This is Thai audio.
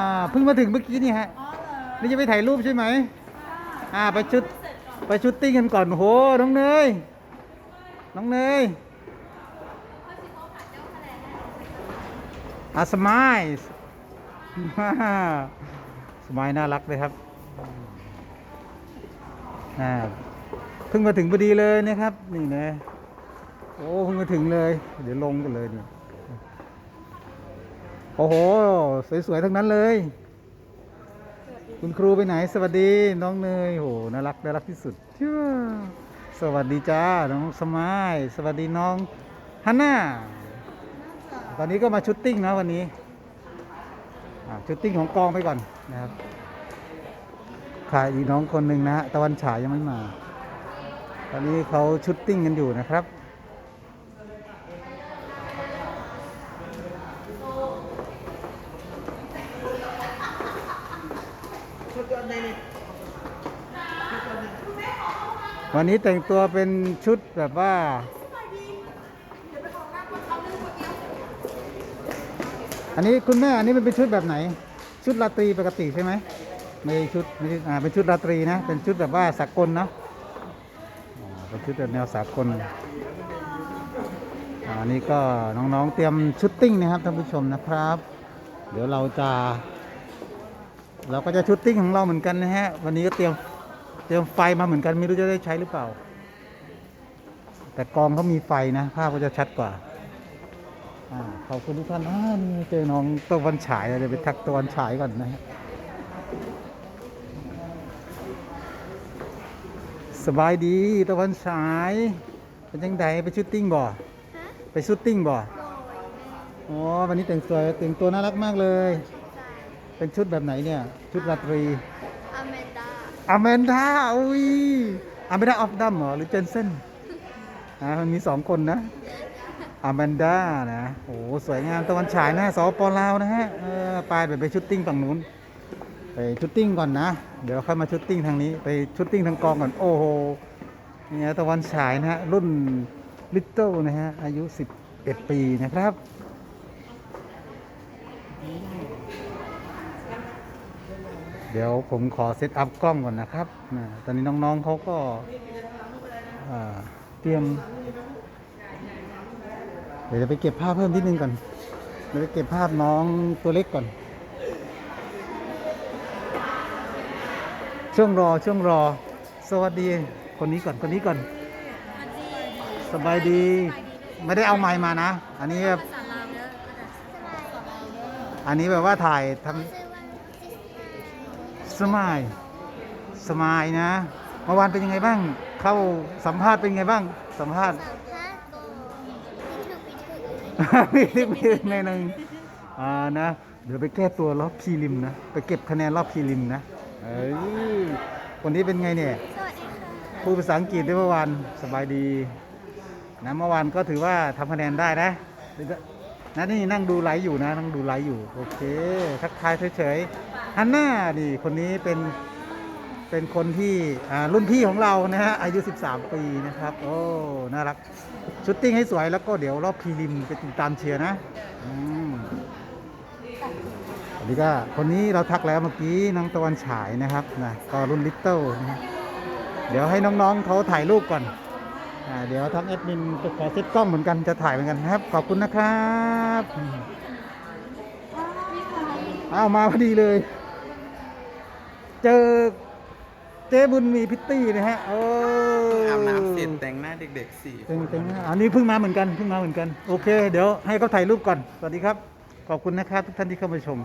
อ่าเพิ่งมาถึงเมื่อกี้นี่ฮะอ๋อเหรอนี่จะไปถ่ายรูปใช่ไหมอ่าไปชุดไปชุดติ้งกันก่อนโอ้โหน้องเนยน้องเนยอาสมายสมายน่ารักเลยครับอ่าเพิ่งมาถึงพอดีเลยนะครับ นี่นะโอ้เพิ่งมาถึงเลย เดี๋ยวลงกันเลยนี่ โอ้โห สวย ๆ ทั้งนั้นเลย คุณครูไปไหน สวัสดีน้องเนยโหน่ารักน่ารักที่สุดเชื่อสวัสดีจ้า น้องสมาย สวัสดีน้องฮันน่าตอนนี้ก็มาชุดติ้งนะวันนี้ชุดติ้งของกองไปก่อนนะครับขาดอีกน้องคนหนึ่งนะฮะตะวันฉายยังไม่มา ตอนนี้เขาชุดติ้งกันอยู่นะครับ วันนี้แต่งตัวเป็นชุดแบบว่า อันนี้คุณแม่อันนี้มันเป็นชุดแบบไหน ชุดราตรีปกติใช่ไหมไม่ชุดไม่ใช่อ่าเป็นชุดราตรีนะ เป็นชุดแบบว่าสากลเนาะเป็นชุดแบบแนวสากลอันนี้ก็น้องๆเตรียมชุดติ้งนะครับท่านผู้ชมนะครับ เดี๋ยวเราจะ เราก็จะชุดติ้งของเราเหมือนกันนะฮะ วันนี้ก็เตรียมเตรียมไฟมาเหมือนกันไม่รู้จะได้ใช้หรือเปล่า แต่กองเขามีไฟนะ ภาพก็จะชัดกว่าอาขอบคุณทุกท่านอ่านี่เจอน้องตะวันฉายเดี๋ยวไปทักตะวันฉายก่อนนะฮะสบายดีตะวันฉายเป็นยังไงไปชุดติ้งบ่ไปชุดติ้งบ่อ๋อวันนี้แต่งสวยแต่งตัวน่ารักมากเลย เป็นชุดแบบไหนเนี่ย ชุดราตรีอเมนดาอแมนดาอุ้ยอแมนดาออฟดัมเหรอหรือเจนเซนอ่ามันมีสองคนนะอแมนดานะโอ้โหสวยงามตะวันฉายนะสปลาวนะฮะเออไปไปไปชุดติ้งฝั่งนู้น ไปชุดติ้งก่อนนะ เดี๋ยวค่อยมาชุดติ้งทางนี้ ไปชุดติ้งทางกองก่อน โอ้โหนี่นะตะวันฉายนะฮะรุ่นลิตเติ้ลนะฮะอายุ 11 ปีนะครับ ดี๋ยวผมขอเซตอัพกล้องก่อนนะครับตอนนี้น้องๆเขาก็เตรียม เดี๋ยวจะไปเก็บภาพเพิ่มนิดนึงก่อนเดี๋ยวไปเก็บภาพน้องตัวเล็กก่อน ช่วงรอช่วงรอ สวัสดี คนนี้ก่อนคนนี้ก่อน สบายดี ไม่ได้เอาไมค์มานะ อันนี้แบบอันนี้แบบว่าถ่ายทำ สมายสมายนะเมื่อวานเป็นยังไงบ้าง เข้าสัมภาษณ์เป็นยังไงบ้าง สัมภาษณ์มีทิปมีทิปในหนึ่งอ่านะ เดี๋ยวไปแก้ตัวรอบพรีลิมนะ ไปเก็บคะแนนรอบพรีลิมนะ เอ้ยคนนี้เป็นไงเนี่ยสวัสดีค่ะพูดภาษาอังกฤษได้เมื่อวานสบายดีนะเมื่อวานก็ถือว่าทำคะแนนได้นะนะนี่นั่งดูไลฟ์อยู่นะ นั่งดูไลฟ์อยู่ โอเค ทักทายเฉยๆ ฮันน่านี่คนนี้เป็นเป็นคนที่รุ่นพี่ของเรานะฮะอายุ 13 ปีนะครับ โอ้น่ารักชุดติ้งให้สวยแล้วก็เดี๋ยวรอบพรีลิมไปติดตามเชียร์นะอืมอันนี้ก็คนนี้เราทักแล้วเมื่อกี้น้องตะวันฉายนะครับนะก็รุ่นลิตเติ้ลนะเดี๋ยวให้น้องๆเขาถ่ายรูปก่อนอ่าเดี๋ยวทางแอดมินจะขอเซตกล้องเหมือนกันจะถ่ายเหมือนกันนะครับ ขอบคุณนะครับ อ้าวมาพอดีเลย เจอเจ๊บุญมีพิตตี้นะฮะโอ้อาบน้ำเสร็จแต่งหน้าเด็กๆสี่เต็งเต็งอันนี้เพิ่งมาเหมือนกันเพิ่งมาเหมือนกัน โอเค เดี๋ยวให้เขาถ่ายรูปก่อน สวัสดีครับ ขอบคุณนะครับทุกท่านที่เข้ามาชม